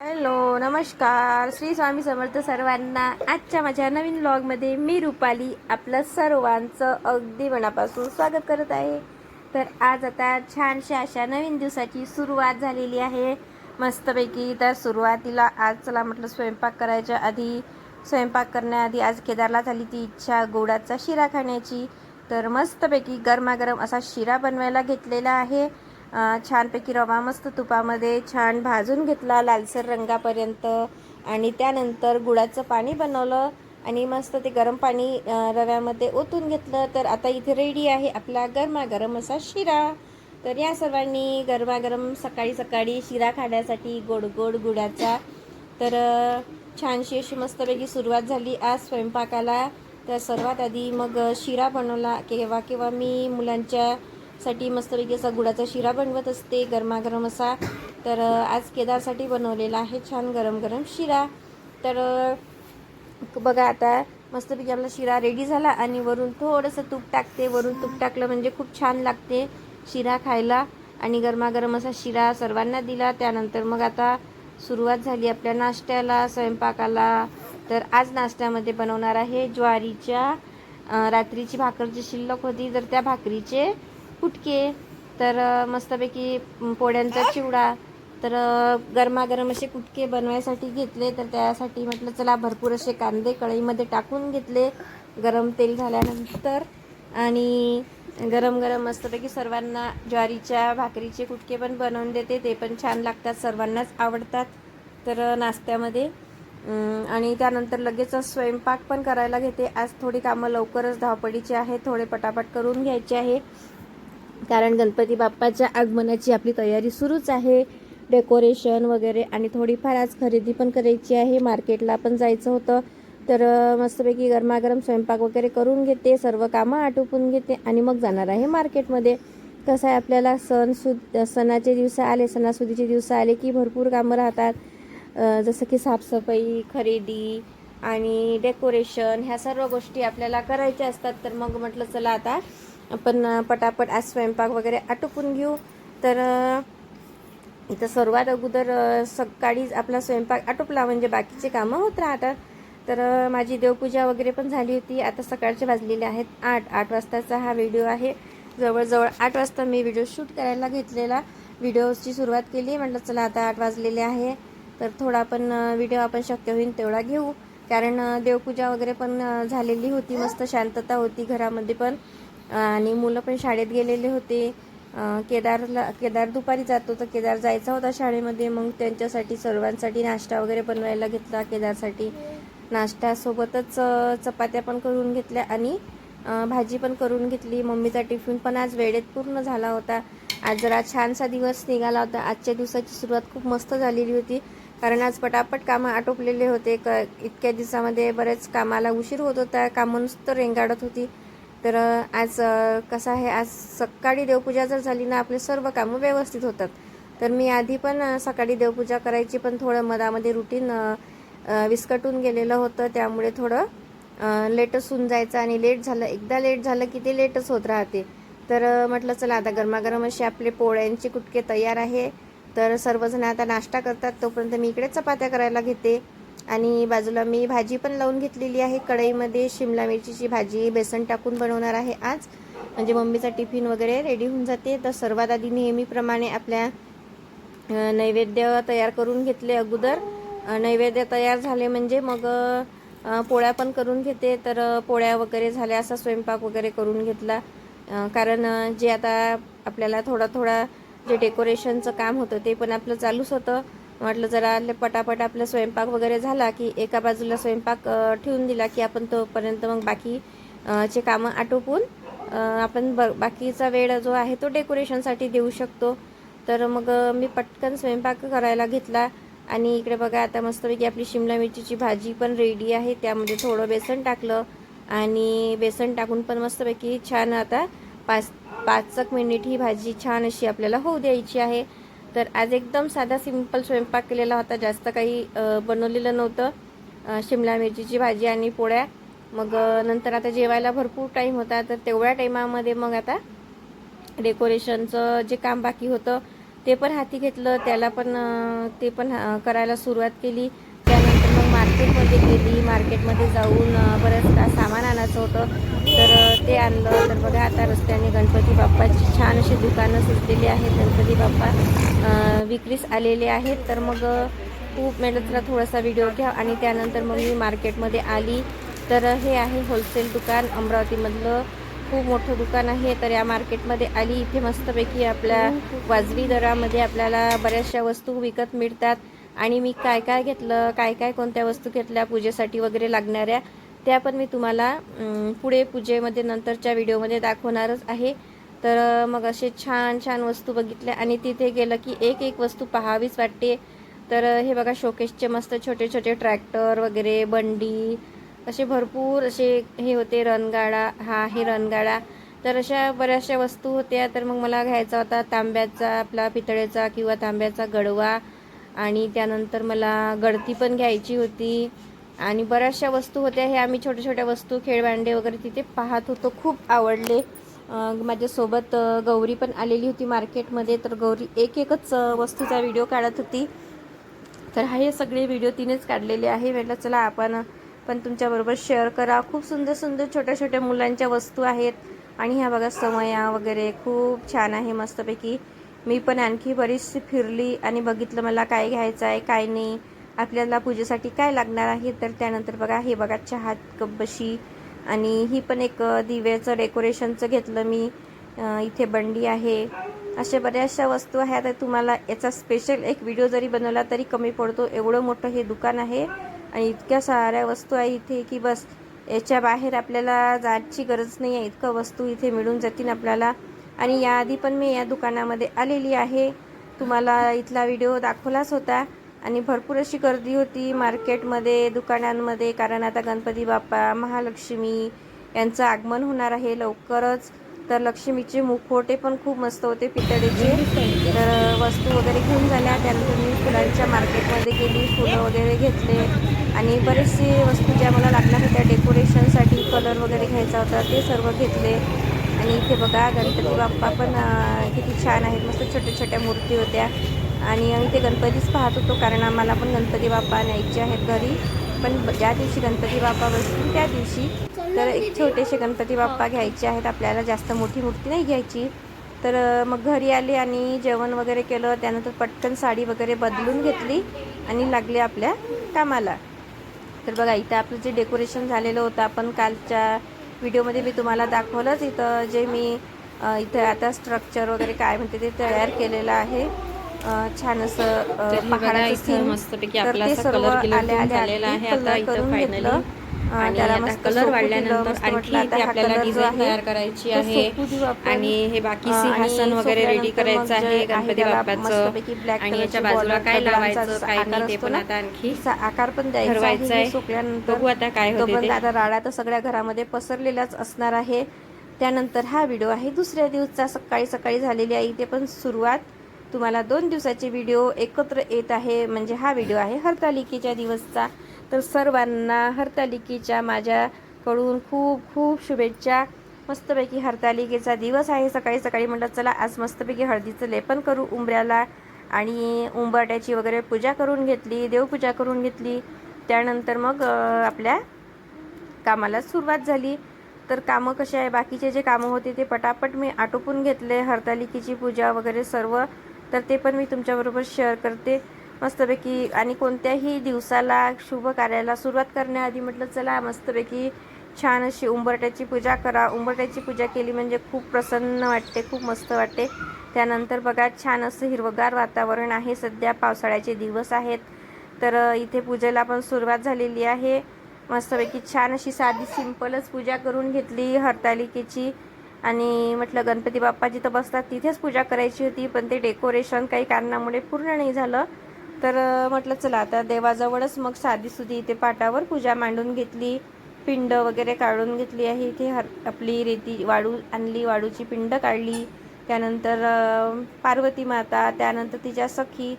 Hello नमस्कार. श्री स्वामी समर्थ सर्वांना आजच्या माझ्या नवीन ब्लॉगमध्ये मी रुपाली आपलं सर्वांचं अगदी मनापासून स्वागत करत आहे. तर आज आता छानशा अशा नवीन दिवसाची सुरुवात झालेली आहे. मस्तपैकी तर सुरुवातीला आज चला म्हटलं स्वयंपाक करायच्या आधी स्वयंपाक करण्याआधी आज केदारला झाली ती इच्छा गोडाचा शिरा खाण्याची. तर मस्तपैकी गरमागरम असा शिरा बनवायला घेतलेला आहे. छानपैकी रवा मस्त तुपामध्ये छान भाजून घेतला लालसर रंगापर्यंत. आणि त्यानंतर गुळाचं पाणी बनवलं आणि मस्त ते गरम पाणी रव्यामध्ये ओतून घेतलं. तर आता इथे रेडी आहे आपला गरमागरम असा शिरा. तर या सर्वांनी गरमागरम सकाळी सकाळी शिरा खाण्यासाठी गोड गोड गुळाचा. तर छानशी अशी मस्तपैकी सुरुवात झाली. आज स्वयंपाकाला तर सर्वात आधी मग शिरा बनवला. केव्हा केव्हा मी मुलांच्या साठी मस्तपैकी असा गुळाचा शिरा बनवत असते. गरमागरम असा. तर आज केदारसाठी बनवलेला आहे छान गरम गरम शिरा. तर बघा आता मस्तपैकी आपला शिरा रेडी झाला आणि वरून थोडंसं तूप टाकते. वरून तूप टाकलं म्हणजे खूप छान लागते शिरा खायला. आणि गरमागरम असा शिरा सर्वांना दिला. त्यानंतर मग आता सुरुवात झाली आपल्या नाश्त्याला स्वयंपाकाला. तर आज नाश्त्यामध्ये बनवणार आहे ज्वारीच्या रात्रीची भाकर जी शिल्लक होती. तर त्या भाकरीचे कुटके तर मस्तपैकी पोळ्यांचा चिवडा तर गरमागरम असे कुटके बनवायसाठी घेतले तर त्यासाठी म्हटलं चला भरपूर असे कांदे कढईमध्ये टाकून घेतले गरम तेल झाल्यानंतर. आणि गरम गरम मस्तपैकी सर्वांना ज्वारीच्या भाकरीचे कुटके पण बनवून देते ते पण छान लागतात सर्वांनाच आवडतात तर नाश्त्यामध्ये. आणि त्यानंतर लगेच स्वयंपाक पण करायला घेते. आज थोडी कामं लवकरच धावपडीची आहे थोडे पटापट करून घ्यायचे आहे. कारण गणपती बाप्पाच्या आगमनाची आपली तयारी सुरूच आहे. डेकोरेशन वगैरे आणि थोडीफार आज खरेदी पण करायची आहे. मार्केटला पण जायचं होतं. तर मस्तपैकी गरमागरम स्वयंपाक वगैरे करून घेते. सर्व कामं आटोपून घेते आणि मग जाणार आहे मार्केटमध्ये कसं आहे आपल्याला सण सु सणाचे दिवस आले सणासुदीचे दिवस आले की भरपूर कामं राहतात. जसं की साफसफाई खरेदी आणि डेकोरेशन ह्या सर्व गोष्टी आपल्याला करायच्या असतात. तर मग म्हटलं चला आता आपण पटापट आज स्वयंपाक वगैरे आटोपून घेऊ. तर इथं सर्वात अगोदर सकाळीच आपला स्वयंपाक आटोपला म्हणजे बाकीचे कामं होत राहतात. तर माझी देवपूजा वगैरे पण झाली होती. आता सकाळचे वाजलेले आहेत आठ. आठ वाजताचा हा व्हिडिओ आहे. जवळजवळ आठ वाजता मी व्हिडिओ शूट करायला घेतलेला. व्हिडिओची सुरुवात केली. म्हटलं चला आता आठ वाजलेले आहे. तर थोडा पण व्हिडिओ आपण शक्य होईल तेवढा घेऊ. कारण देवपूजा वगैरे पण झालेली होती. मस्त शांतता होती घरामध्ये पण. आणि मुलं पण शाळेत गेलेले होते. केदारला केदार दुपारी जातो तर केदार जायचा होता शाळेमध्ये. मग त्यांच्यासाठी सर्वांसाठी नाश्ता वगैरे बनवायला घेतला. केदारसाठी नाश्त्यासोबतच चपात्या पण करून घेतल्या आणि भाजी पण करून घेतली. मम्मीचा टिफिन पण आज वेळेत पूर्ण झाला होता. आज जरा छानसा दिवस निघाला होता. आजच्या दिवसाची सुरुवात खूप मस्त झालेली होती. कारण आज पटापट कामं आटोपलेले होते. क इतक्या दिवसामध्ये बरेच कामाला उशीर होत होता. कामं नुसतं रेंगाडत होती. तर आज कसं आहे आज सकाळी देवपूजा जर झाली ना आपले सर्व कामं व्यवस्थित होतात. तर मी आधी पण सकाळी देवपूजा करायची पण थोडं मधामध्ये रुटीन विस्कटून गेलेलं होतं. त्यामुळे थोडं लेटच होऊन जायचं आणि लेट झालं एकदा लेट झालं की ते लेटच होत राहते. तर म्हटलं चला आता गरमागरम असे आपले पोळ्यांचे कुटके तयार आहे. तर सर्वजण आता नाश्ता करतात तोपर्यंत मी इकडे चपात्या करायला घेते. आणि बाजूला मी भाजी पण लावून घेतलेली आहे. कढईमध्ये शिमला मिरचीची भाजी बेसन टाकून बनवणार आहे आज. म्हणजे मम्मीचा टिफिन वगैरे रेडी होऊन जाते. तर सर्वात आधी नेहमीप्रमाणे आपल्या नैवेद्य तयार करून घेतले अगोदर. नैवेद्य तयार झाले म्हणजे मग पोळ्या पण करून घेते. तर पोळ्या वगैरे झाल्या असा स्वयंपाक वगैरे करून घेतला. कारण जे आता आपल्याला थोडा थोडा जे डेकोरेशनचं काम होतं ते पण आपलं चालूच होतं. म्हटलं जरा पटापट आपला स्वयंपाक वगैरे झाला की एका बाजूला स्वयंपाक ठेवून दिला की आपण तोपर्यंत मग बाकी चे कामं आटोपून आपण ब बाकीचा वेळ जो आहे तो डेकोरेशनसाठी देऊ शकतो. तर मग मी पटकन स्वयंपाक करायला घेतला आणि इकडे बघा आता मस्तपैकी आपली शिमला मिरचीची भाजी पण रेडी आहे. त्यामध्ये थोडं बेसन टाकलं आणि बेसन टाकून पण मस्तपैकी छान आता पाच पाच एक मिनिट ही भाजी छान अशी आपल्याला होऊ द्यायची आहे. तर आज एकदम साधा सिंपल स्वयंपाक केलेला होता. जास्त काही बनवलेलं नव्हतं. शिमला मिरचीची भाजी आणि पोळ्या. मग नंतर आता जेवायला भरपूर टाईम होता. तर तेवढ्या टाईमामध्ये मग आता डेकोरेशनचं जे काम बाकी होतं ते पण हाती घेतलं. त्याला पण ते पण करायला सुरुवात केली. त्यानंतर मग मार्केटमध्ये गेली. मार्केटमध्ये जाऊन बरंच सामान आणायचं होतं. तर ते आणलं. तर बघा आता रस्त्याने गणपती बाप्पाची छान अशी दुकानं सुचलेली आहेत. गणपती बाप्पा विक्रीस आलेले आहेत. तर मग खूप म्हणजे मेहनत थोडासा व्हिडिओ घ्या. आणि त्यानंतर मग मी मार्केटमध्ये आली. तर हे आहे होलसेल दुकान अमरावतीमधलं. खूप मोठं दुकान आहे. तर या मार्केटमध्ये आली. इथे मस्तपैकी आपल्या वाजवी दरामध्ये आपल्याला बऱ्याचशा वस्तू विकत मिळतात. आणि मी काय काय घेतलं काय काय कोणत्या वस्तू घेतल्या पूजेसाठी वगैरे लागणाऱ्या. त्या पण मी तुम्हाला पुढे पूजेमध्ये नंतरच्या व्हिडिओमध्ये दाखवणारच आहे. तर मग असे छान छान वस्तू बघितल्या आणि तिथे गेलं की एक एक वस्तू पाहावीच वाटते. तर हे बघा शोकेसचे मस्त छोटे छोटे ट्रॅक्टर वगैरे बंडी असे भरपूर असे हे होते रणगाडा. हा आहे रणगाडा. तर अशा बऱ्याचशा वस्तू होत्या. तर मग मला घ्यायचा होता तांब्याचा आपला पितळेचा किंवा तांब्याचा गडवा. आणि त्यानंतर मला गडती पण घ्यायची होती. आणि बऱ्याचशा वस्तू होत्या. हे आम्ही छोट्या छोट्या वस्तू खेळभांडे वगैरे तिथे पाहत होतो. खूप आवडले. माझ्यासोबत गौरी पण आलेली होती मार्केटमध्ये. तर गौरी एक एकच वस्तूचा व्हिडिओ काढत होती. तर हा हे सगळे व्हिडिओ तिनेच काढलेले आहे. म्हटलं चला आपण पण तुमच्याबरोबर शेअर करा. खूप सुंदर सुंदर छोट्या छोट्या मुलांच्या वस्तू आहेत. आणि ह्या बघा समया वगैरे खूप छान आहे मस्तपैकी. मी पण आणखी बरीचशी फिरली आणि बघितलं मला काय घ्यायचं आहे काय नाही. आपल्याला पूजेसाठी काय लागणार आहे? तर त्यानंतर बघा हे बघा चहा कब्बशी आणि ही पण एक दिव्याचं डेकोरेशनचं घेतलं मी. इथे बंडी आहे. अशा बऱ्याचशा वस्तू आहेत. तर तुम्हाला याचा स्पेशल एक व्हिडिओ जरी बनवला तरी कमी पडतो. एवढं मोठं हे दुकान आहे आणि इतक्या साऱ्या वस्तू आहे इथे की बस याच्या बाहेर आपल्याला जायची गरज नाही आहे. इतकं वस्तू इथे मिळून जातील आपल्याला. आणि याआधी पण मी या दुकानामध्ये आलेली आहे. तुम्हाला इथला व्हिडिओ दाखवलाच होता. आणि भरपूर अशी गर्दी होती मार्केटमध्ये दुकानांमध्ये कारण आता गणपती बाप्पा महालक्ष्मी यांचं आगमन होणार आहे लवकरच. तर लक्ष्मीचे मुखवटे पण खूप मस्त होते पितळेचे. तर वस्तू वगैरे घेऊन झाल्या. त्यानंतर मी फुलांच्या मार्केटमध्ये गेली फुलं वगैरे घेतले. आणि बरेचसे वस्तू ज्या मला लागणार होत्या डेकोरेशनसाठी कलर वगैरे घ्यायचा होता ते सर्व घेतले. आणि इथे बघा गणपती बाप्पा पण किती छान आहेत. मस्त छोट्या छोट्या मूर्ती होत्या. आणि आम्ही ते गणपतीच पाहत होतो कारण आम्हाला पण गणपती बाप्पा न्यायचे आहेत घरी. पण ज्या दिवशी गणपती बाप्पा बसतील त्या दिवशी. तर एक छोटेसे गणपती बाप्पा घ्यायचे आहेत आपल्याला जास्त मोठी मूर्ती नाही घ्यायची. तर मग घरी आले आणि जेवण वगैरे केलं त्यानंतर पटकन साडी वगैरे बदलून घेतली आणि लागले आपल्या कामाला. तर बघा इथं आपलं जे डेकोरेशन झालेलं होतं आपण कालच्या व्हिडिओमध्ये मी तुम्हाला दाखवलंच. इथं जे मी इथं आता स्ट्रक्चर वगैरे काय म्हणते ते तयार केलेलं आहे. छान असं पहाडाचं. मस्तपैकी आपला असा कलर झालेला आहे. आता इथं फायनली आणि कलर वाढल्यानंतर आणखी इथे हा आपल्याला डिझाईन तयार करायची आहे. आणि हे बाकी सिंहासन वगैरे रेडी करायचं आहे गणपती बाप्पाचं आणि याच्या बाजूला काय लावायचं काय आकार नाही ते पण आता आणखी आकार पण ठरवायचं आहे. बघू आता काय होते. आता राडा तर सगळ्या घरामध्ये पसरलेलाच असणार आहे. त्यानंतर हा व्हिडिओ आहे दुसऱ्या दिवसचा सकाळी सकाळी झालेली आहे. इथे पण सुरुवात. तुम्हाला दोन दिवसाचे व्हिडिओ एकत्र येत आहे. म्हणजे हा व्हिडिओ आहे हरतालिकेच्या दिवसचा. तर सर्वांना हरतालिकेच्या माझ्याकडून खूप खूप शुभेच्छा. मस्तपैकी हरतालिकेचा दिवस आहे. सकाळी सकाळी म्हटलं चला आज मस्तपैकी हळदीचं लेपन करू उंबऱ्याला. आणि उंबरट्याची वगैरे पूजा करून घेतली देवपूजा करून घेतली. त्यानंतर मग आपल्या कामाला सुरुवात झाली. तर कामं कसे आहे? बाकीचे जे कामं होते ते पटापट मी आटोपून घेतले. हरतालिकेची पूजा वगैरे सर्व तर ते पण मी तुमच्याबरोबर शेअर करते. मस्तपैकी आणि कोणत्याही दिवसाला शुभ कार्याला सुरुवात करण्याआधी म्हटलं चला मस्तपैकी छान अशी उंबरट्याची पूजा करा. उंबरट्याची पूजा केली म्हणजे खूप प्रसन्न वाटते खूप मस्त वाटते. त्यानंतर बघा छान असं हिरवगार वातावरण आहे. सध्या पावसाळ्याचे दिवस आहेत. तर इथे पूजेला पण सुरुवात झालेली आहे. मस्तपैकी छान अशी साधी सिंपलच पूजा करून घेतली. हरतालिकेची आणि म्हटलं गणपती बाप्पा जिथं बसतात तिथेच पूजा करायची होती पण ते डेकोरेशन काही कारणामुळे पूर्ण नाही झालं. तर म्हटलं चला आता देवाजवळच मग साधीसुधी इथे पाटावर पूजा मांडून घेतली. पिंड वगैरे काढून घेतली आहे. इथे हर आपली रेती वाळू आणली वाळूची पिंड काढली. त्यानंतर पार्वती माता त्यानंतर तिच्या सखी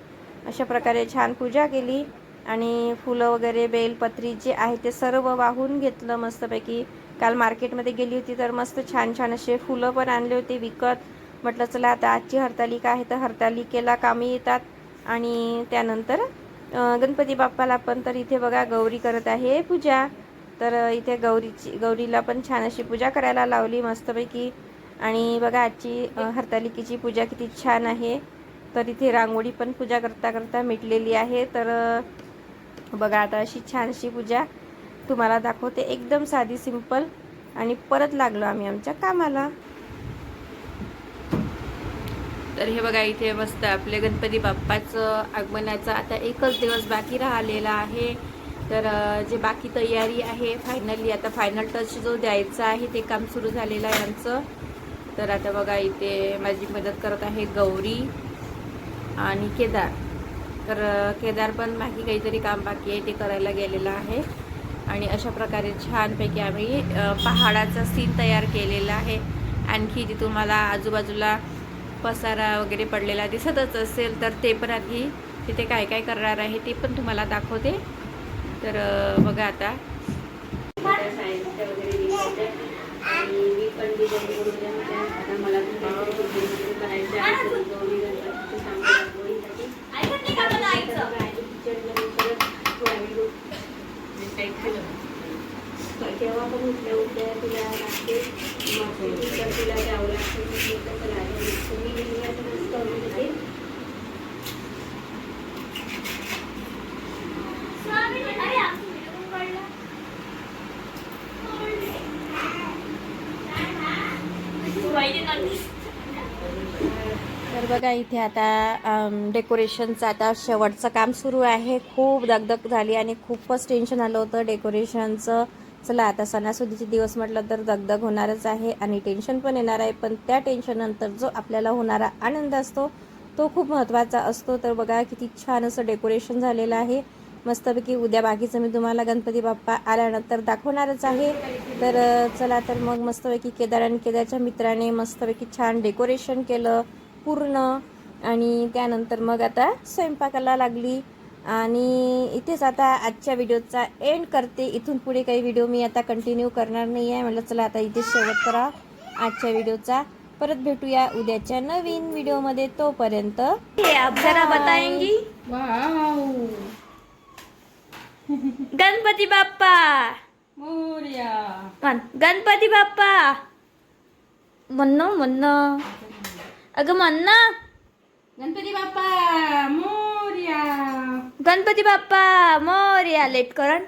अशा प्रकारे छान पूजा केली. आणि फुलं वगैरे बेलपत्री जे आहे ते सर्व वाहून घेतलं मस्तपैकी. काल मार्केटमध्ये गेली होती तर मस्त छान छान असे फुलं पण आणले होते विकत. म्हटलं चला आता आजची हरतालिका आहे तर हरतालिकेला कामी येतात. आणि त्यानंतर गणपती बाप्पाला पण तर इथे बघा गौरी करत आहे पूजा. तर इथे गौरीची गौरीला पण छान अशी पूजा करायला लावली मस्तपैकी. आणि बघा आजची हरतालिकेची पूजा किती छान आहे. तर इथे रांगोळी पण पूजा करता करता मिटलेली आहे. तर बघा आता अशी छानशी पूजा. तुम्हाला दाखवते. एकदम साधी सिंपल आणि परत लागलो आम्ही आमच्या कामाला. तर हे बघा इथे मस्त आपले गणपती बाप्पाचं आगमनाचा आता एकच दिवस बाकी राहिलेला आहे. तर जे बाकी तयारी आहे फायनली आता फायनल टच जो द्यायचा आहे ते काम सुरू झालेलं आहे आमचं. तर आता बघा इथे माझी मदत करत आहे गौरी आणि केदार. तर केदार पण बाकी काहीतरी काम बाकी आहे ते करायला गेलेलं आहे. आणि अशा प्रकारे छानपैकी आम्ही पहाडाचा सीन तयार केलेला आहे. आणखी जी तुम्हाला आजूबाजूला पसारा वगैरे पडलेला दिसतच असेल तर ते पण आधी तिथे काय काय करणार आहे ते पण तुम्हाला दाखवते. तर बघा आता. सायन्सच्या वगैरे आणि मी पण डिझाईन करून मला पण काहीतरी design करायचं आहे तर गौरी गणपतीचं सामान रांगोळीसाठी. आणि किचनमध्ये परत थोडा वेळ तेव्हा पण उठल्या उठल्या तिला लागते मग नंतर तिला द्यावं लागतं मग मी कसं लागेल मी नेहमी असं मस्त करून देते तर बघा इथे आता डेकोरेशनचं आता शेवटचं काम सुरू आहे. खूप दगदग झाली आणि खूपच टेन्शन आलं होतं डेकोरेशनचं चला आता सणासुदीचे दिवस म्हटलं तर दगदग होणारच आहे आणि टेन्शन पण येणार आहे. पण त्या टेन्शननंतर जो आपल्याला होणारा आनंद असतो तो खूप महत्त्वाचा असतो. तर बघा किती छान असं डेकोरेशन झालेलं आहे. मस्तपैकी उद्या बाकीचं मी तुम्हाला गणपती बाप्पा आल्यानंतर दाखवणारच आहे. तर चला तर मग मस्तपैकी केदार आणि केदारच्या मित्राने मस्तपैकी छान डेकोरेशन केलं पूर्ण. आणि त्यानंतर मग आता स्वयंपाकाला लागली. आणि इथेच आता आजच्या व्हिडिओचा एंड करते. इथून पुढे काही व्हिडिओ मी आता कंटिन्यू करणार नाही आहे म्हटलं चला आता इथे शेवट करा आजच्या व्हिडिओचा. परत भेटूया उद्याच्या नवीन व्हिडिओमध्ये तोपर्यंत. बताएंगी. गणपती बाप्पा. मोर्या. म्हण गणपती बाप्पा. म्हणणं म्हणणं अगं म्हणणं गणपती बाप्पा मोर्या. गणपती बाप्पा मोर्या. लेट करण.